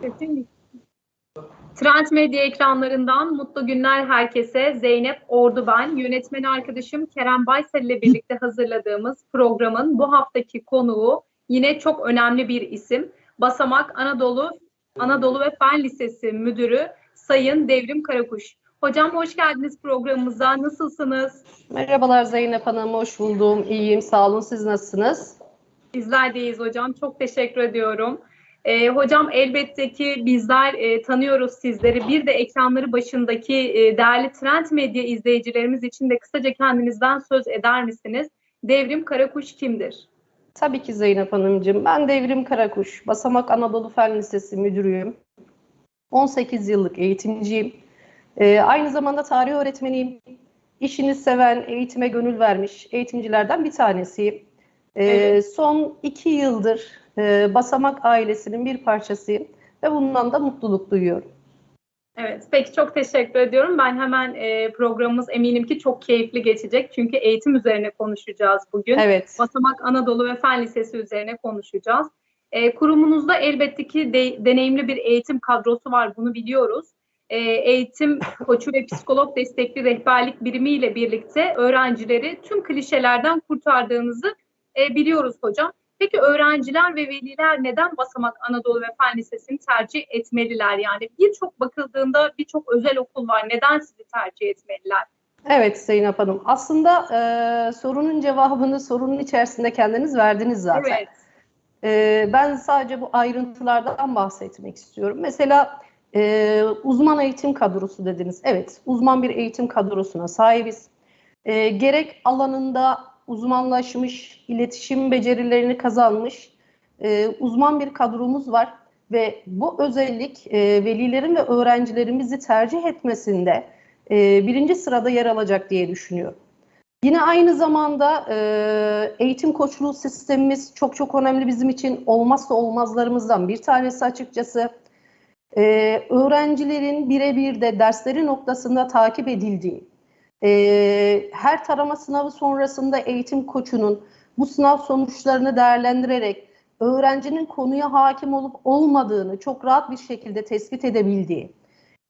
Kesinlikle. Trend Medya ekranlarından mutlu günler herkese. Zeynep Ordu ben. Yönetmen arkadaşım Kerem Baysel ile birlikte hazırladığımız programın bu haftaki konuğu yine çok önemli bir isim. Basamak Anadolu Anadolu ve Fen Lisesi Müdürü Sayın Devrim Karakuş. Hocam hoş geldiniz programımıza. Nasılsınız? Merhabalar Zeynep Hanım, hoş buldum. İyiyim, sağ olun. Siz nasılsınız? Bizler deyiz hocam. Çok teşekkür ediyorum. Ee, hocam elbette ki bizler e, tanıyoruz sizleri. Bir de ekranları başındaki e, değerli Trend Medya izleyicilerimiz için de kısaca kendinizden söz eder misiniz? Devrim Karakuş kimdir? Tabii ki Zeynep Hanımcığım. Ben Devrim Karakuş, Basamak Anadolu Fen Lisesi müdürüyüm. 18 yıllık eğitimciyim. Ee, aynı zamanda tarih öğretmeniyim. İşini seven, eğitime gönül vermiş eğitimcilerden bir tanesiyim. Ee, Evet. Son iki yıldır e, Basamak ailesinin bir parçasıyım ve bundan da mutluluk duyuyorum. Evet, peki çok teşekkür ediyorum. Ben hemen e, programımız eminim ki çok keyifli geçecek. Çünkü eğitim üzerine konuşacağız bugün. Evet. Basamak Anadolu ve Fen Lisesi üzerine konuşacağız. E, kurumunuzda elbette ki de- deneyimli bir eğitim kadrosu var, bunu biliyoruz. E, eğitim koçu ve psikolog destekli rehberlik birimiyle birlikte öğrencileri tüm klişelerden kurtardığınızı e, biliyoruz hocam. Peki öğrenciler ve veliler neden Basamak Anadolu ve Fen Lisesi'ni tercih etmeliler? Yani birçok bakıldığında birçok özel okul var. Neden sizi tercih etmeliler? Evet Zeynep Hanım. Aslında e, sorunun cevabını sorunun içerisinde kendiniz verdiniz zaten. Evet. E, ben sadece bu ayrıntılardan bahsetmek istiyorum. Mesela e, uzman eğitim kadrosu dediniz. Evet, uzman bir eğitim kadrosuna sahibiz. E, gerek alanında uzmanlaşmış, iletişim becerilerini kazanmış e, uzman bir kadromuz var ve bu özellik e, velilerin ve öğrencilerimizi tercih etmesinde e, birinci sırada yer alacak diye düşünüyorum. Yine aynı zamanda e, eğitim koçluğu sistemimiz çok çok önemli bizim için olmazsa olmazlarımızdan bir tanesi açıkçası. E, öğrencilerin birebir de dersleri noktasında takip edildiği, e, her tarama sınavı sonrasında eğitim koçunun bu sınav sonuçlarını değerlendirerek öğrencinin konuya hakim olup olmadığını çok rahat bir şekilde tespit edebildiği,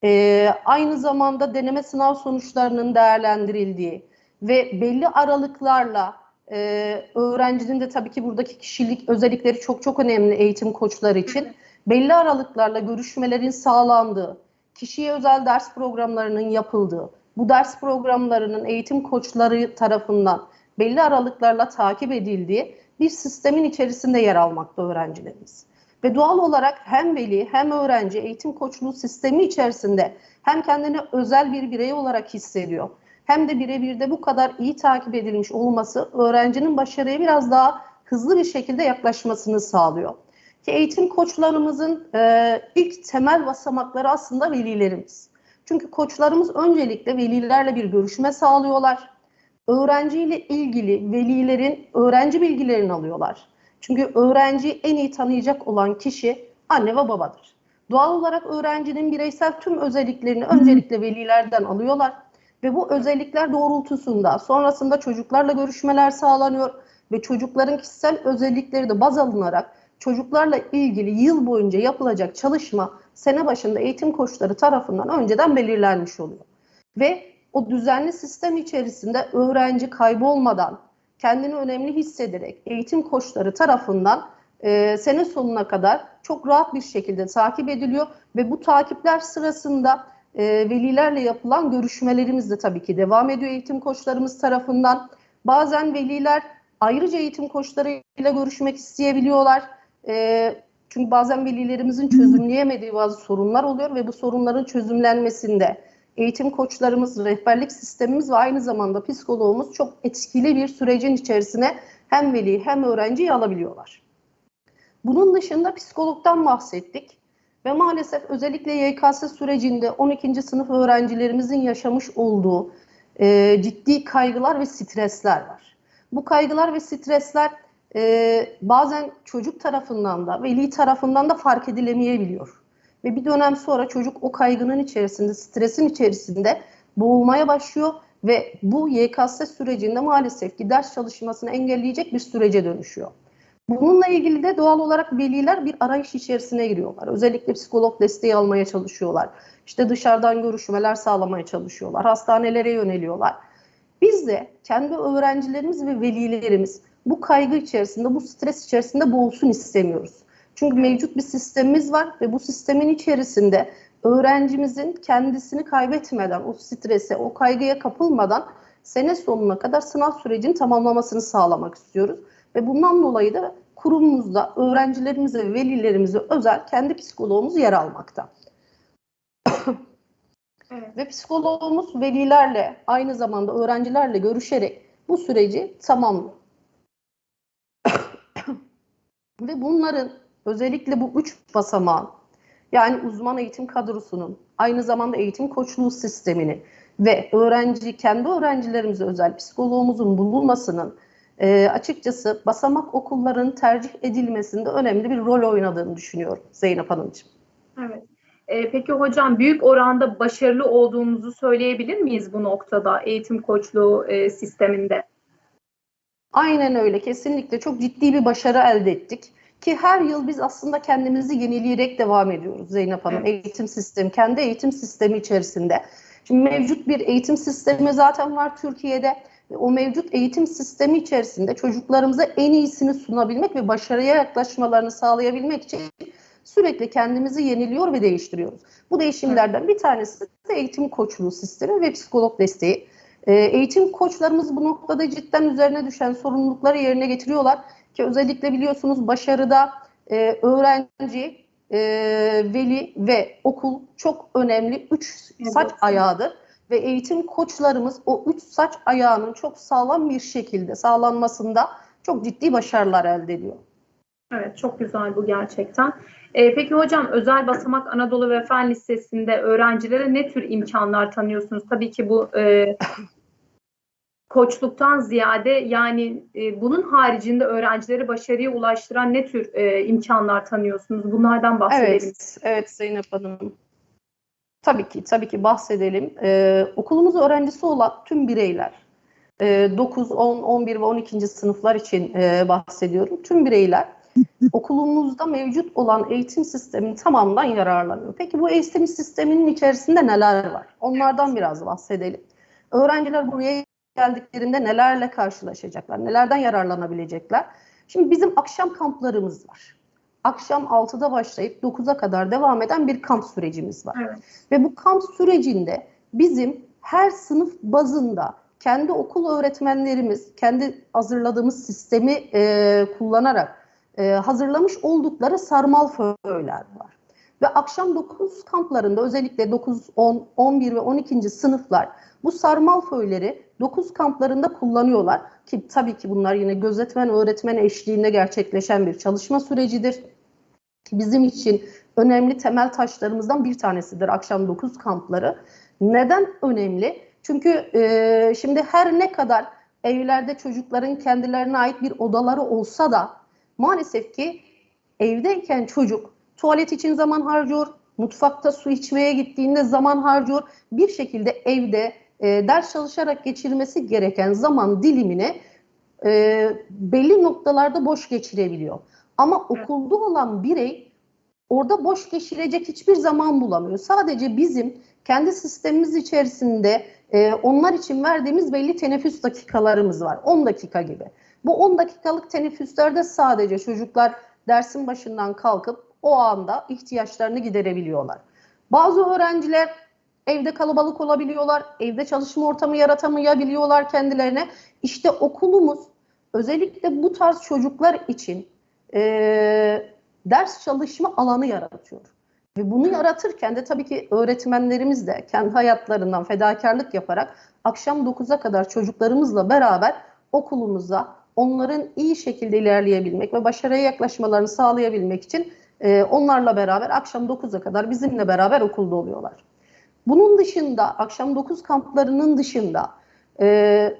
e, aynı zamanda deneme sınav sonuçlarının değerlendirildiği ve belli aralıklarla e, öğrencinin de tabii ki buradaki kişilik özellikleri çok çok önemli eğitim koçları için. Belli aralıklarla görüşmelerin sağlandığı, kişiye özel ders programlarının yapıldığı, bu ders programlarının eğitim koçları tarafından belli aralıklarla takip edildiği bir sistemin içerisinde yer almakta öğrencilerimiz. Ve doğal olarak hem veli hem öğrenci eğitim koçluğu sistemi içerisinde hem kendini özel bir birey olarak hissediyor hem de birebir de bu kadar iyi takip edilmiş olması öğrencinin başarıya biraz daha hızlı bir şekilde yaklaşmasını sağlıyor. Ki eğitim koçlarımızın e, ilk temel basamakları aslında velilerimiz. Çünkü koçlarımız öncelikle velilerle bir görüşme sağlıyorlar. Öğrenciyle ilgili velilerin öğrenci bilgilerini alıyorlar. Çünkü öğrenciyi en iyi tanıyacak olan kişi anne ve babadır. Doğal olarak öğrencinin bireysel tüm özelliklerini öncelikle velilerden alıyorlar ve bu özellikler doğrultusunda sonrasında çocuklarla görüşmeler sağlanıyor ve çocukların kişisel özellikleri de baz alınarak çocuklarla ilgili yıl boyunca yapılacak çalışma sene başında eğitim koçları tarafından önceden belirlenmiş oluyor. Ve o düzenli sistem içerisinde öğrenci kaybolmadan kendini önemli hissederek eğitim koçları tarafından e, sene sonuna kadar çok rahat bir şekilde takip ediliyor ve bu takipler sırasında e, velilerle yapılan görüşmelerimiz de tabii ki devam ediyor eğitim koçlarımız tarafından. Bazen veliler ayrıca eğitim koçlarıyla görüşmek isteyebiliyorlar. E, çünkü bazen velilerimizin çözümleyemediği bazı sorunlar oluyor ve bu sorunların çözümlenmesinde eğitim koçlarımız, rehberlik sistemimiz ve aynı zamanda psikoloğumuz çok etkili bir sürecin içerisine hem veli hem öğrenciyi alabiliyorlar. Bunun dışında psikologdan bahsettik. Ve maalesef özellikle YKS sürecinde 12. sınıf öğrencilerimizin yaşamış olduğu e, ciddi kaygılar ve stresler var. Bu kaygılar ve stresler e, bazen çocuk tarafından da veli tarafından da fark edilemeyebiliyor. Ve bir dönem sonra çocuk o kaygının içerisinde, stresin içerisinde boğulmaya başlıyor ve bu YKS sürecinde maalesef ki ders çalışmasını engelleyecek bir sürece dönüşüyor. Bununla ilgili de doğal olarak veliler bir arayış içerisine giriyorlar. Özellikle psikolog desteği almaya çalışıyorlar. İşte dışarıdan görüşmeler sağlamaya çalışıyorlar. Hastanelere yöneliyorlar. Biz de kendi öğrencilerimiz ve velilerimiz bu kaygı içerisinde, bu stres içerisinde boğulsun istemiyoruz. Çünkü mevcut bir sistemimiz var ve bu sistemin içerisinde öğrencimizin kendisini kaybetmeden, o strese, o kaygıya kapılmadan sene sonuna kadar sınav sürecini tamamlamasını sağlamak istiyoruz. Ve bundan dolayı da kurumumuzda öğrencilerimize ve velilerimize özel kendi psikologumuz yer almakta. Evet. Ve psikologumuz velilerle aynı zamanda öğrencilerle görüşerek bu süreci tamamlıyor. ve bunların özellikle bu üç basamağın yani uzman eğitim kadrosunun aynı zamanda eğitim koçluğu sistemini ve öğrenci kendi öğrencilerimize özel psikologumuzun bulunmasının e, açıkçası basamak okulların tercih edilmesinde önemli bir rol oynadığını düşünüyorum Zeynep Hanımcığım. Evet. Ee, peki hocam büyük oranda başarılı olduğumuzu söyleyebilir miyiz bu noktada eğitim koçluğu e, sisteminde? Aynen öyle. Kesinlikle çok ciddi bir başarı elde ettik. Ki her yıl biz aslında kendimizi yenileyerek devam ediyoruz Zeynep Hanım. Evet. Eğitim sistemi, kendi eğitim sistemi içerisinde. Şimdi mevcut bir eğitim sistemi zaten var Türkiye'de. O mevcut eğitim sistemi içerisinde çocuklarımıza en iyisini sunabilmek ve başarıya yaklaşmalarını sağlayabilmek için sürekli kendimizi yeniliyor ve değiştiriyoruz. Bu değişimlerden bir tanesi de eğitim koçluğu sistemi ve psikolog desteği. Ee, eğitim koçlarımız bu noktada cidden üzerine düşen sorumlulukları yerine getiriyorlar ki özellikle biliyorsunuz başarıda e, öğrenci, e, veli ve okul çok önemli üç Evet. saç ayağıdır ve eğitim koçlarımız o üç saç ayağının çok sağlam bir şekilde sağlanmasında çok ciddi başarılar elde ediyor. Evet, çok güzel bu gerçekten. Ee, peki hocam özel basamak Anadolu ve Fen Lisesi'nde öğrencilere ne tür imkanlar tanıyorsunuz? Tabii ki bu e, koçluktan ziyade yani e, bunun haricinde öğrencileri başarıya ulaştıran ne tür e, imkanlar tanıyorsunuz? Bunlardan bahsedelim. Evet, evet Zeynep Hanım. Tabii ki, tabii ki bahsedelim. Ee, okulumuz öğrencisi olan tüm bireyler, e, 9, 10, 11 ve 12. sınıflar için e, bahsediyorum. Tüm bireyler okulumuzda mevcut olan eğitim sisteminin tamamından yararlanıyor. Peki bu eğitim sisteminin içerisinde neler var? Onlardan biraz bahsedelim. Öğrenciler buraya geldiklerinde nelerle karşılaşacaklar, nelerden yararlanabilecekler? Şimdi bizim akşam kamplarımız var. Akşam 6'da başlayıp 9'a kadar devam eden bir kamp sürecimiz var. Evet. Ve bu kamp sürecinde bizim her sınıf bazında kendi okul öğretmenlerimiz, kendi hazırladığımız sistemi e, kullanarak e, hazırlamış oldukları sarmal föyler var. Ve akşam 9 kamplarında özellikle 9, 10, 11 ve 12. sınıflar bu sarmal föyleri 9 kamplarında kullanıyorlar. Ki tabii ki bunlar yine gözetmen öğretmen eşliğinde gerçekleşen bir çalışma sürecidir. Bizim için önemli temel taşlarımızdan bir tanesidir akşam 9 kampları. Neden önemli? Çünkü e, şimdi her ne kadar evlerde çocukların kendilerine ait bir odaları olsa da maalesef ki evdeyken çocuk tuvalet için zaman harcıyor, mutfakta su içmeye gittiğinde zaman harcıyor. Bir şekilde evde e, ders çalışarak geçirmesi gereken zaman dilimini e, belli noktalarda boş geçirebiliyor. Ama okulda olan birey orada boş geçirecek hiçbir zaman bulamıyor. Sadece bizim kendi sistemimiz içerisinde e, onlar için verdiğimiz belli teneffüs dakikalarımız var. 10 dakika gibi. Bu 10 dakikalık teneffüslerde sadece çocuklar dersin başından kalkıp o anda ihtiyaçlarını giderebiliyorlar. Bazı öğrenciler evde kalabalık olabiliyorlar, evde çalışma ortamı yaratamayabiliyorlar kendilerine. İşte okulumuz özellikle bu tarz çocuklar için e, ders çalışma alanı yaratıyor. Ve bunu yaratırken de tabii ki öğretmenlerimiz de kendi hayatlarından fedakarlık yaparak akşam 9'a kadar çocuklarımızla beraber okulumuza onların iyi şekilde ilerleyebilmek ve başarıya yaklaşmalarını sağlayabilmek için e, onlarla beraber akşam 9'a kadar bizimle beraber okulda oluyorlar. Bunun dışında akşam 9 kamplarının dışında e,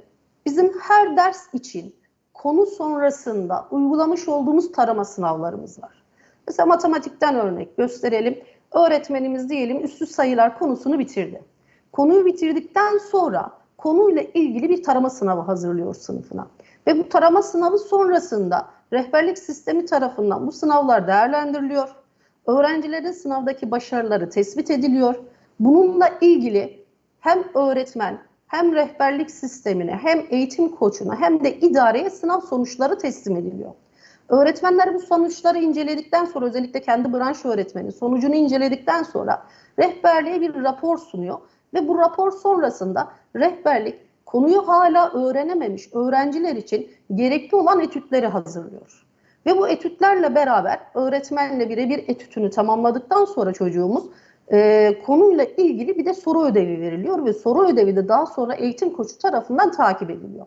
bizim her ders için konu sonrasında uygulamış olduğumuz tarama sınavlarımız var. Mesela matematikten örnek gösterelim. Öğretmenimiz diyelim üstü sayılar konusunu bitirdi. Konuyu bitirdikten sonra konuyla ilgili bir tarama sınavı hazırlıyor sınıfına. Ve bu tarama sınavı sonrasında rehberlik sistemi tarafından bu sınavlar değerlendiriliyor. Öğrencilerin sınavdaki başarıları tespit ediliyor. Bununla ilgili hem öğretmen hem rehberlik sistemine hem eğitim koçuna hem de idareye sınav sonuçları teslim ediliyor. Öğretmenler bu sonuçları inceledikten sonra özellikle kendi branş öğretmeni sonucunu inceledikten sonra rehberliğe bir rapor sunuyor ve bu rapor sonrasında rehberlik konuyu hala öğrenememiş öğrenciler için gerekli olan etütleri hazırlıyor. Ve bu etütlerle beraber öğretmenle birebir etütünü tamamladıktan sonra çocuğumuz e, konuyla ilgili bir de soru ödevi veriliyor ve soru ödevi de daha sonra eğitim koçu tarafından takip ediliyor.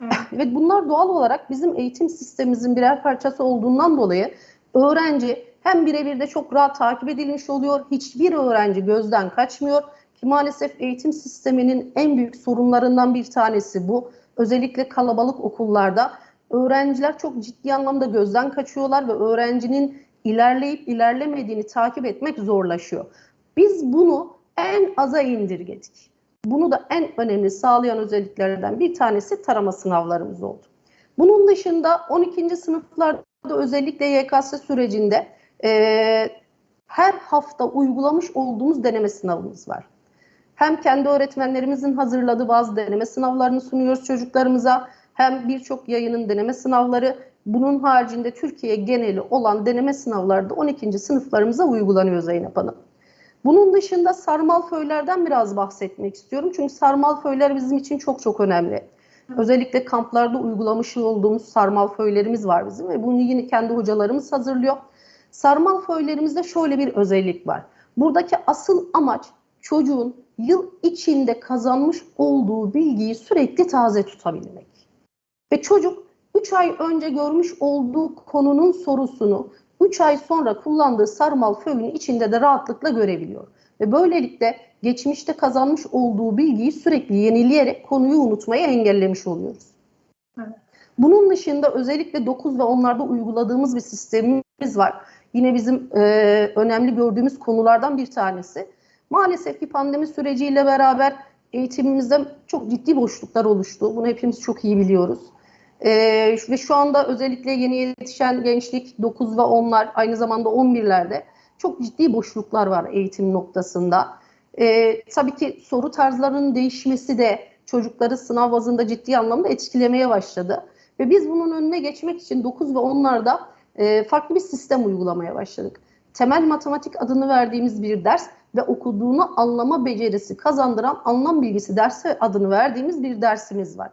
Evet. Ve bunlar doğal olarak bizim eğitim sistemimizin birer parçası olduğundan dolayı öğrenci hem birebir de çok rahat takip edilmiş oluyor. Hiçbir öğrenci gözden kaçmıyor. Ki maalesef eğitim sisteminin en büyük sorunlarından bir tanesi bu. Özellikle kalabalık okullarda öğrenciler çok ciddi anlamda gözden kaçıyorlar ve öğrencinin ilerleyip ilerlemediğini takip etmek zorlaşıyor. Biz bunu en aza indirgedik. Bunu da en önemli sağlayan özelliklerden bir tanesi tarama sınavlarımız oldu. Bunun dışında 12. sınıflarda özellikle YKS sürecinde e, her hafta uygulamış olduğumuz deneme sınavımız var. Hem kendi öğretmenlerimizin hazırladığı bazı deneme sınavlarını sunuyoruz çocuklarımıza, hem birçok yayının deneme sınavları, bunun haricinde Türkiye geneli olan deneme sınavları da 12. sınıflarımıza uygulanıyor Zeynep Hanım. Bunun dışında sarmal föylerden biraz bahsetmek istiyorum. Çünkü sarmal föyler bizim için çok çok önemli. Özellikle kamplarda uygulamış olduğumuz sarmal föylerimiz var bizim ve bunu yine kendi hocalarımız hazırlıyor. Sarmal föylerimizde şöyle bir özellik var. Buradaki asıl amaç çocuğun yıl içinde kazanmış olduğu bilgiyi sürekli taze tutabilmek. Ve çocuk 3 ay önce görmüş olduğu konunun sorusunu 3 ay sonra kullandığı sarmal föyün içinde de rahatlıkla görebiliyor. Ve böylelikle geçmişte kazanmış olduğu bilgiyi sürekli yenileyerek konuyu unutmayı engellemiş oluyoruz. Evet. Bunun dışında özellikle 9 ve onlarda uyguladığımız bir sistemimiz var. Yine bizim e, önemli gördüğümüz konulardan bir tanesi. Maalesef ki pandemi süreciyle beraber eğitimimizde çok ciddi boşluklar oluştu. Bunu hepimiz çok iyi biliyoruz. Ee, ve şu anda özellikle yeni yetişen gençlik 9 ve 10'lar aynı zamanda 11'lerde çok ciddi boşluklar var eğitim noktasında. Ee, tabii ki soru tarzlarının değişmesi de çocukları sınav bazında ciddi anlamda etkilemeye başladı. Ve biz bunun önüne geçmek için 9 ve 10'larda e, farklı bir sistem uygulamaya başladık. Temel matematik adını verdiğimiz bir ders ve okuduğunu anlama becerisi kazandıran anlam bilgisi dersi adını verdiğimiz bir dersimiz var.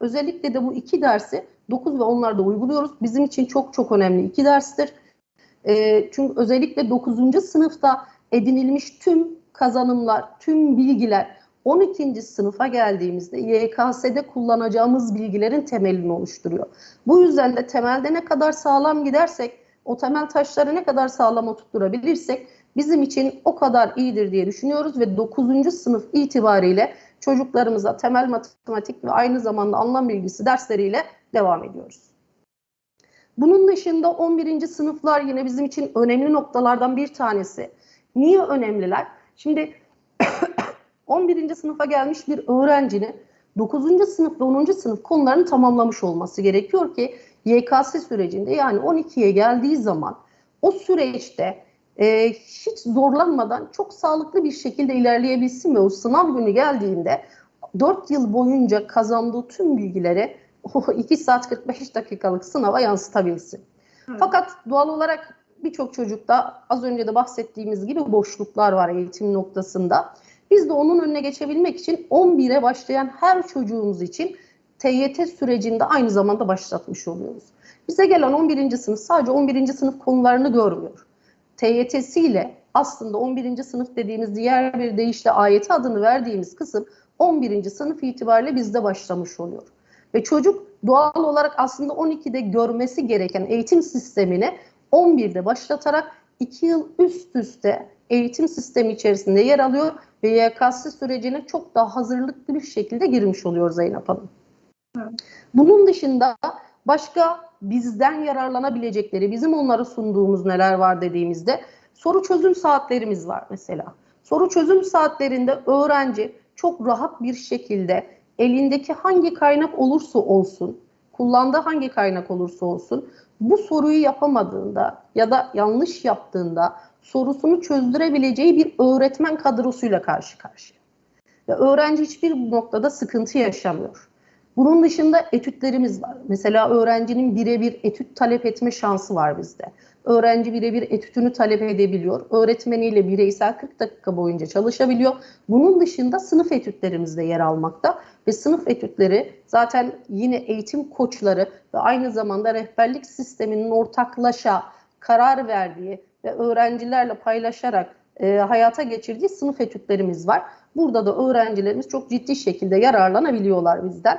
Özellikle de bu iki dersi 9 ve 10'larda uyguluyoruz. Bizim için çok çok önemli iki derstir. E, çünkü özellikle 9. sınıfta edinilmiş tüm kazanımlar, tüm bilgiler 12. sınıfa geldiğimizde YKS'de kullanacağımız bilgilerin temelini oluşturuyor. Bu yüzden de temelde ne kadar sağlam gidersek, o temel taşları ne kadar sağlam oturtturabilirsek bizim için o kadar iyidir diye düşünüyoruz ve 9. sınıf itibariyle çocuklarımıza temel matematik ve aynı zamanda anlam bilgisi dersleriyle devam ediyoruz. Bunun dışında 11. sınıflar yine bizim için önemli noktalardan bir tanesi. Niye önemliler? Şimdi 11. sınıfa gelmiş bir öğrencinin 9. sınıf ve 10. sınıf konularını tamamlamış olması gerekiyor ki YKS sürecinde yani 12'ye geldiği zaman o süreçte e, hiç zorlanmadan çok sağlıklı bir şekilde ilerleyebilsin ve o sınav günü geldiğinde 4 yıl boyunca kazandığı tüm bilgileri o 2 saat 45 dakikalık sınava yansıtabilsin. Evet. Fakat doğal olarak birçok çocukta az önce de bahsettiğimiz gibi boşluklar var eğitim noktasında. Biz de onun önüne geçebilmek için 11'e başlayan her çocuğumuz için TYT sürecinde aynı zamanda başlatmış oluyoruz. Bize gelen 11. sınıf sadece 11. sınıf konularını görmüyor. TYT'siyle aslında 11. sınıf dediğimiz diğer bir deyişle ayeti adını verdiğimiz kısım 11. sınıf itibariyle bizde başlamış oluyor. Ve çocuk doğal olarak aslında 12'de görmesi gereken eğitim sistemini 11'de başlatarak 2 yıl üst üste eğitim sistemi içerisinde yer alıyor ve YKS sürecine çok daha hazırlıklı bir şekilde girmiş oluyor Zeynep Hanım. Evet. Bunun dışında başka bizden yararlanabilecekleri, bizim onlara sunduğumuz neler var dediğimizde soru çözüm saatlerimiz var mesela. Soru çözüm saatlerinde öğrenci çok rahat bir şekilde elindeki hangi kaynak olursa olsun, kullandığı hangi kaynak olursa olsun bu soruyu yapamadığında ya da yanlış yaptığında sorusunu çözdürebileceği bir öğretmen kadrosuyla karşı karşıya. Ve öğrenci hiçbir noktada sıkıntı yaşamıyor. Bunun dışında etütlerimiz var. Mesela öğrencinin birebir etüt talep etme şansı var bizde. Öğrenci birebir etütünü talep edebiliyor. Öğretmeniyle bireysel 40 dakika boyunca çalışabiliyor. Bunun dışında sınıf etütlerimiz de yer almakta. Ve sınıf etütleri zaten yine eğitim koçları ve aynı zamanda rehberlik sisteminin ortaklaşa karar verdiği ve öğrencilerle paylaşarak e, hayata geçirdiği sınıf etütlerimiz var. Burada da öğrencilerimiz çok ciddi şekilde yararlanabiliyorlar bizden.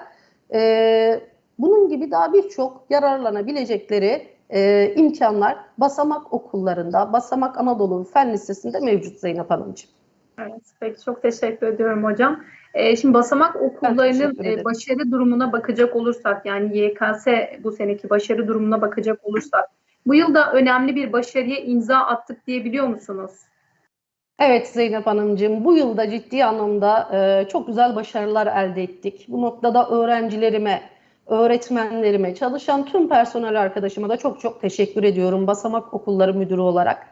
E, bunun gibi daha birçok yararlanabilecekleri e, imkanlar basamak okullarında, Basamak Anadolu Fen Lisesi'nde mevcut Zeynep Hanımcığım. Evet, peki çok teşekkür ediyorum hocam. Ee, şimdi basamak okullarının e, başarı durumuna bakacak olursak, yani YKS bu seneki başarı durumuna bakacak olursak, bu yılda önemli bir başarıya imza attık diyebiliyor musunuz? Evet Zeynep Hanımcığım, bu yılda ciddi anlamda e, çok güzel başarılar elde ettik. Bu noktada öğrencilerime, öğretmenlerime, çalışan tüm personel arkadaşıma da çok çok teşekkür ediyorum Basamak Okulları Müdürü olarak.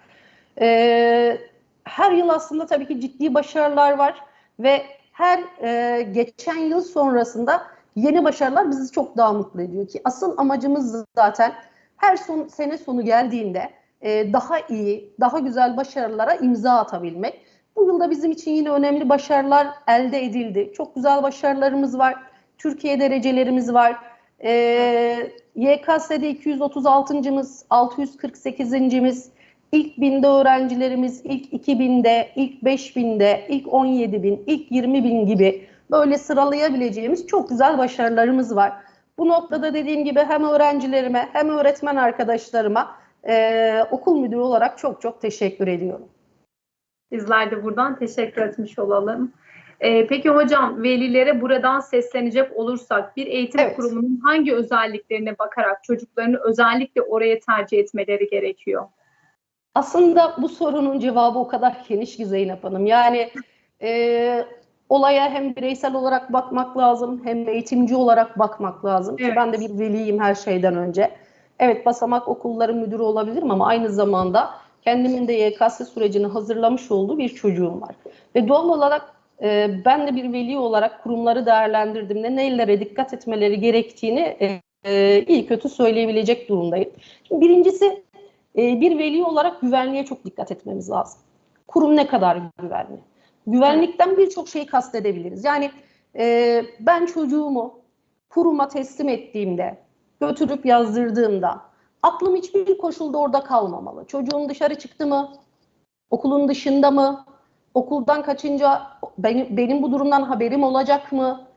E, her yıl aslında tabii ki ciddi başarılar var ve her e, geçen yıl sonrasında yeni başarılar bizi çok daha mutlu ediyor ki asıl amacımız zaten her son sene sonu geldiğinde e, daha iyi, daha güzel başarılara imza atabilmek. Bu yılda bizim için yine önemli başarılar elde edildi. Çok güzel başarılarımız var. Türkiye derecelerimiz var. E, YKS'de 236.'mız, 648.'miz, ilk binde öğrencilerimiz, ilk 2000'de, ilk 5000'de, ilk 17.000, ilk 20.000 gibi böyle sıralayabileceğimiz çok güzel başarılarımız var. Bu noktada dediğim gibi hem öğrencilerime hem öğretmen arkadaşlarıma e, okul müdürü olarak çok çok teşekkür ediyorum. Bizler de buradan teşekkür etmiş olalım. Ee, peki hocam, velilere buradan seslenecek olursak, bir eğitim Evet. kurumunun hangi özelliklerine bakarak çocuklarını özellikle oraya tercih etmeleri gerekiyor? Aslında bu sorunun cevabı o kadar geniş ki Zeynep Hanım. Yani e, olaya hem bireysel olarak bakmak lazım hem eğitimci olarak bakmak lazım. Ki Evet. ben de bir veliyim her şeyden önce. Evet basamak okulları müdürü olabilirim ama aynı zamanda kendimin de YKS sürecini hazırlamış olduğu bir çocuğum var. Ve doğal olarak e, ben de bir veli olarak kurumları değerlendirdiğimde nelere dikkat etmeleri gerektiğini e, e, iyi kötü söyleyebilecek durumdayım. Şimdi birincisi e, bir veli olarak güvenliğe çok dikkat etmemiz lazım. Kurum ne kadar güvenli? Güvenlikten birçok şeyi kastedebiliriz. Yani e, ben çocuğumu kuruma teslim ettiğimde, götürüp yazdırdığımda aklım hiçbir koşulda orada kalmamalı. Çocuğum dışarı çıktı mı? Okulun dışında mı? Okuldan kaçınca benim, benim bu durumdan haberim olacak mı?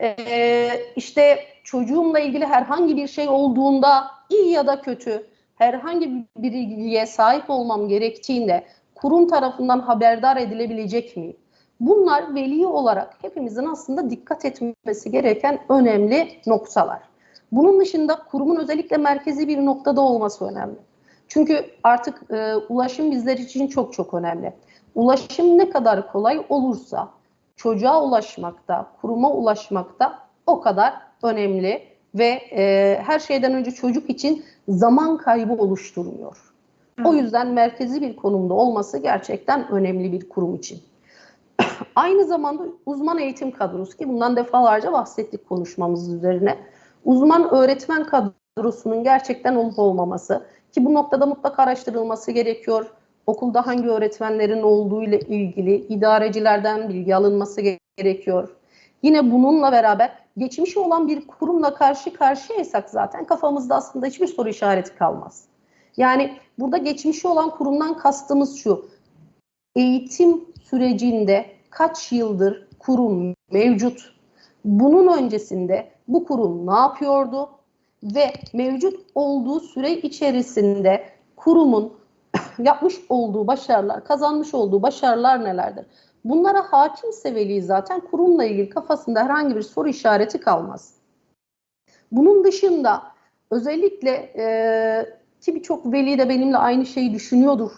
Ee, işte çocuğumla ilgili herhangi bir şey olduğunda iyi ya da kötü herhangi bir bilgiye sahip olmam gerektiğinde kurum tarafından haberdar edilebilecek miyim? Bunlar veli olarak hepimizin aslında dikkat etmesi gereken önemli noktalar. Bunun dışında kurumun özellikle merkezi bir noktada olması önemli. Çünkü artık e, ulaşım bizler için çok çok önemli. Ulaşım ne kadar kolay olursa çocuğa ulaşmakta, kuruma ulaşmakta o kadar önemli ve e, her şeyden önce çocuk için zaman kaybı oluşturmuyor. O yüzden merkezi bir konumda olması gerçekten önemli bir kurum için. Aynı zamanda uzman eğitim kadrosu ki bundan defalarca bahsettik konuşmamız üzerine. Uzman öğretmen kadrosunun gerçekten olup olmaması ki bu noktada mutlaka araştırılması gerekiyor. Okulda hangi öğretmenlerin olduğu ile ilgili idarecilerden bilgi alınması gerekiyor. Yine bununla beraber geçmişi olan bir kurumla karşı karşıyaysak zaten kafamızda aslında hiçbir soru işareti kalmaz. Yani burada geçmişi olan kurumdan kastımız şu. Eğitim sürecinde kaç yıldır kurum mevcut? Bunun öncesinde bu kurum ne yapıyordu? Ve mevcut olduğu süre içerisinde kurumun yapmış olduğu başarılar, kazanmış olduğu başarılar nelerdir? Bunlara hakimse veli zaten kurumla ilgili kafasında herhangi bir soru işareti kalmaz. Bunun dışında özellikle e, ki birçok veli de benimle aynı şeyi düşünüyordur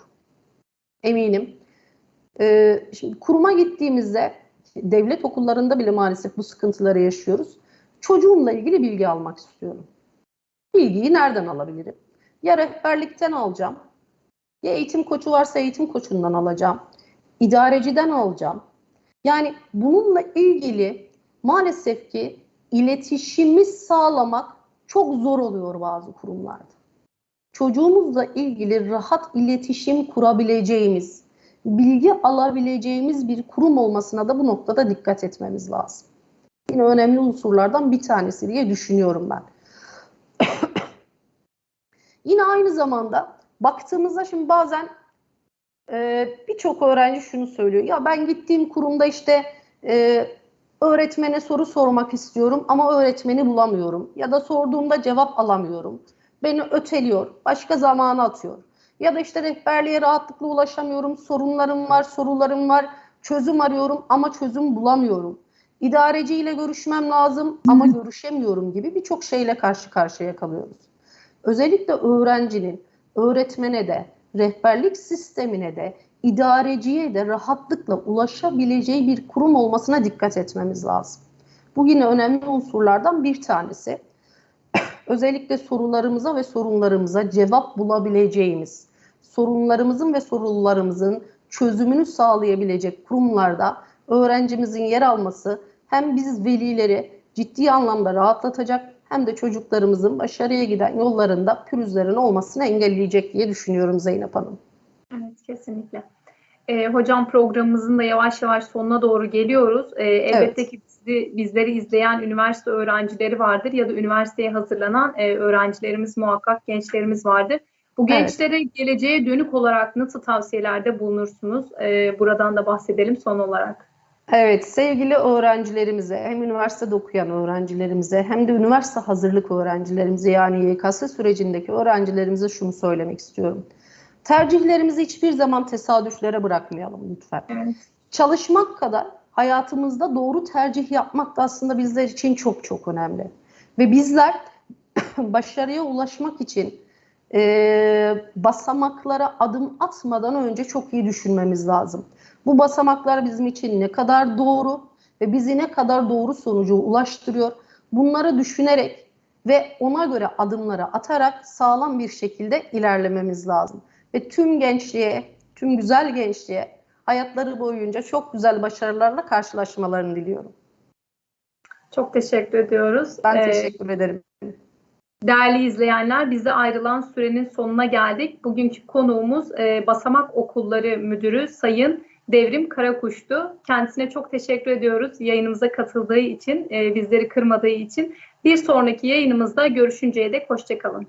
eminim. E, şimdi kuruma gittiğimizde devlet okullarında bile maalesef bu sıkıntıları yaşıyoruz. Çocuğumla ilgili bilgi almak istiyorum. Bilgiyi nereden alabilirim? Ya rehberlikten alacağım, ya eğitim koçu varsa eğitim koçundan alacağım, idareciden alacağım. Yani bununla ilgili maalesef ki iletişimi sağlamak çok zor oluyor bazı kurumlarda. Çocuğumuzla ilgili rahat iletişim kurabileceğimiz, bilgi alabileceğimiz bir kurum olmasına da bu noktada dikkat etmemiz lazım. Yine önemli unsurlardan bir tanesi diye düşünüyorum ben. Yine aynı zamanda baktığımızda şimdi bazen e, birçok öğrenci şunu söylüyor. Ya ben gittiğim kurumda işte e, öğretmene soru sormak istiyorum ama öğretmeni bulamıyorum. Ya da sorduğumda cevap alamıyorum. Beni öteliyor, başka zamana atıyor. Ya da işte rehberliğe rahatlıkla ulaşamıyorum, sorunlarım var, sorularım var, çözüm arıyorum ama çözüm bulamıyorum. İdareciyle görüşmem lazım ama görüşemiyorum gibi birçok şeyle karşı karşıya kalıyoruz. Özellikle öğrencinin öğretmene de, rehberlik sistemine de, idareciye de rahatlıkla ulaşabileceği bir kurum olmasına dikkat etmemiz lazım. Bu yine önemli unsurlardan bir tanesi. Özellikle sorularımıza ve sorunlarımıza cevap bulabileceğimiz, sorunlarımızın ve sorularımızın çözümünü sağlayabilecek kurumlarda öğrencimizin yer alması hem biz velileri ciddi anlamda rahatlatacak hem de çocuklarımızın başarıya giden yollarında pürüzlerin olmasını engelleyecek diye düşünüyorum Zeynep Hanım. Evet, kesinlikle. Ee, hocam programımızın da yavaş yavaş sonuna doğru geliyoruz. Ee, elbette Evet. ki bizi, bizleri izleyen üniversite öğrencileri vardır ya da üniversiteye hazırlanan e, öğrencilerimiz muhakkak gençlerimiz vardır. Bu Evet. gençlere geleceğe dönük olarak nasıl tavsiyelerde bulunursunuz? Ee, buradan da bahsedelim son olarak. Evet, sevgili öğrencilerimize, hem üniversitede okuyan öğrencilerimize hem de üniversite hazırlık öğrencilerimize yani YKS sürecindeki öğrencilerimize şunu söylemek istiyorum. Tercihlerimizi hiçbir zaman tesadüflere bırakmayalım lütfen. Evet. Çalışmak kadar hayatımızda doğru tercih yapmak da aslında bizler için çok çok önemli. Ve bizler başarıya ulaşmak için e, basamaklara adım atmadan önce çok iyi düşünmemiz lazım. Bu basamaklar bizim için ne kadar doğru ve bizi ne kadar doğru sonuca ulaştırıyor? Bunları düşünerek ve ona göre adımları atarak sağlam bir şekilde ilerlememiz lazım. Ve tüm gençliğe, tüm güzel gençliğe hayatları boyunca çok güzel başarılarla karşılaşmalarını diliyorum. Çok teşekkür ediyoruz. Ben Ee, teşekkür ederim. Değerli izleyenler, bize ayrılan sürenin sonuna geldik. Bugünkü konuğumuz e, Basamak Okulları Müdürü Sayın Devrim Karakuş'tu. Kendisine çok teşekkür ediyoruz yayınımıza katıldığı için, e, bizleri kırmadığı için. Bir sonraki yayınımızda görüşünceye dek hoşçakalın.